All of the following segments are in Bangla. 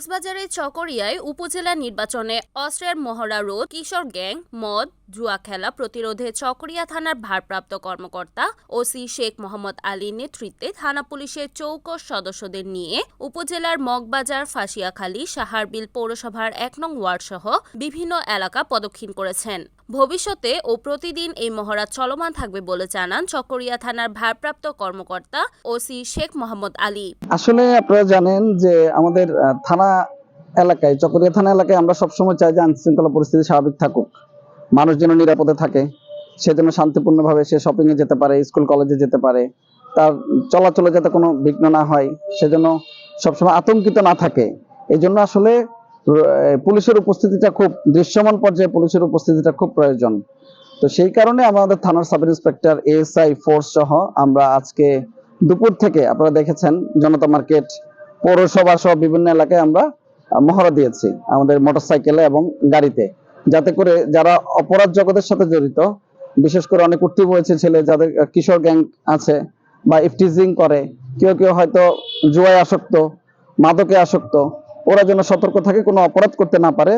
কক্সবাজারের চকরিয়ায় উপজেলা নির্বাচনে অস্ত্রের মহড়া রোধ কিশোর গ্যাং মদ জুয়া খেলা প্রতিরোধে চকরিয়া থানার ভারপ্রাপ্ত কর্মকর্তা ওসি শেখ মোহাম্মদ আলীর নেতৃত্বে থানা পুলিশের চৌকস সদস্যদের নিয়ে উপজেলার মগবাজার, ফাঁসিয়াখালী, সাহারবিল পৌরসভার এক নং ওয়ার্ড সহ বিভিন্ন এলাকা প্রদক্ষিণ করেছেন। ভবিষ্যতে ও প্রতিদিন এই মহড়া চলমান থাকবে বলে জানান চকরিয়া থানার ভারপ্রাপ্ত কর্মকর্তা ওসি শেখ মোহাম্মদ আলী। আসলে আপনারা জানেন যে আমাদের থানা এলাকায়, চকরিয়া থানা এলাকায় আমরা সবসময় চাই যে আইন শৃঙ্খলা পরিস্থিতি স্বাভাবিক থাকুক। মানুষ যেন নিরাপদে থাকে, সে যেন শান্তিপূর্ণভাবে সে শপিং এ যেতে পারে স্কুল কলেজে যেতে পারে, তার চলাচলে যাতে কোনো বিঘ্ন না হয় সেজন্য সবসময় আতঙ্কিত না থাকে। এই জন্য আসলে পুলিশের উপস্থিতিটা খুব দৃশ্যমান পর্যায়ে পুলিশের উপস্থিতিটা খুব প্রয়োজন। তো সেই কারণে আমাদের থানার সাব ইন্সপেক্টর এএসআই ফোর্স সহ আমরা আজকে দুপুর থেকে আপনারা দেখেছেন, জনতা মার্কেট, পৌরসভা সহ বিভিন্ন এলাকায় আমরা মহড়া দিয়েছি আমাদের মোটরসাইকেলে এবং গাড়িতে। যাতে করে যারা অপরাধ জগতের সাথে জড়িত, বিশেষ করে অনেক উঠতি বয়সী ছেলে যাদের কিশোর গ্যাং আছে বা ইফটিজিং করে, কেউ কেউ হয়তো জুয়ায় আসক্ত, মাদকে আসক্ত, ওরা যেন সতর্ক থাকে, কোনো অপরাধ করতে না পারে,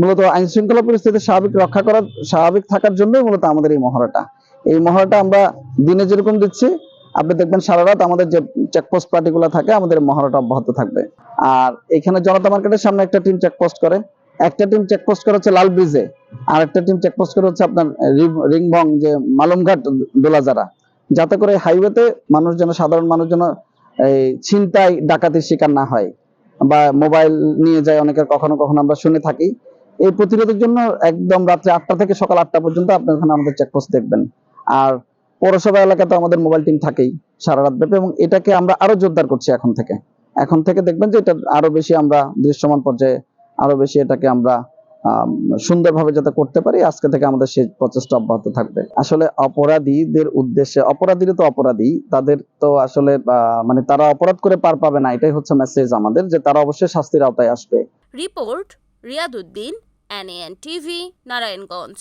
মূলত আইন শৃঙ্খলা পরিস্থিতি স্বাভাবিক রক্ষা করার, স্বাভাবিক থাকার জন্যই মূলত আমাদের এই মহড়াটা। এই মহড়াটা আমরা দিনে যেরকম দিচ্ছি, আপনি দেখবেন সারা রাত আমাদের যে চেকপোস্ট পার্টিগুলো থাকে, আমাদের মহড়াটা অব্যাহত থাকবে। আর এখানে জনতা মার্কেটের সামনে একটা টিম চেকপোস্ট করে। একটা টিম চেকপোস্ট করে হচ্ছে লাল ব্রিজে, আর একটা টিম চেকপোস্ট করে হচ্ছে আপনার রিংভং যে মালুমঘাট দোলাজারা। যাতে করে হাইওয়েতে মানুষ যেন, সাধারণ মানুষ যেন, এই ছিনতাই, ডাকাতির শিকার না হয়, বা মোবাইল নিয়ে যায় অনেকের কখনো কখনো আমরা শুনে থাকি। এই প্রতিরোধের জন্য একদম রাত্রে আটটা থেকে সকাল আটটা পর্যন্ত আপনি ওখানে আমাদের চেকপোস্ট দেখবেন। আর পৌরসভা এলাকাতে আমাদের মোবাইল টিম থাকেই সারা রাত ব্যাপী, এবং এটাকে আমরা আরও জোরদার করছি এখন থেকে। এখন থেকে দেখবেন যে এটা আরও বেশি আমরা দৃশ্যমান পর্যায়ে আরও বেশি এটাকে আমরা সুন্দরভাবে যাতে করতে পারি, আজকে থেকে আমাদের সেই প্রচেষ্টা অব্যাহত থাকবে। আসলে অপরাধীদের উদ্দেশ্যে, অপরাধীরা তো অপরাধী, তাদের তো আসলে মানে তারা অপরাধ করে পার পাবে না, এটাই হচ্ছে মেসেজ আমাদের, যে তারা অবশ্যই শাস্তির আওতায় আসবে। Report, Riyaduddin NN TV Narayanganj.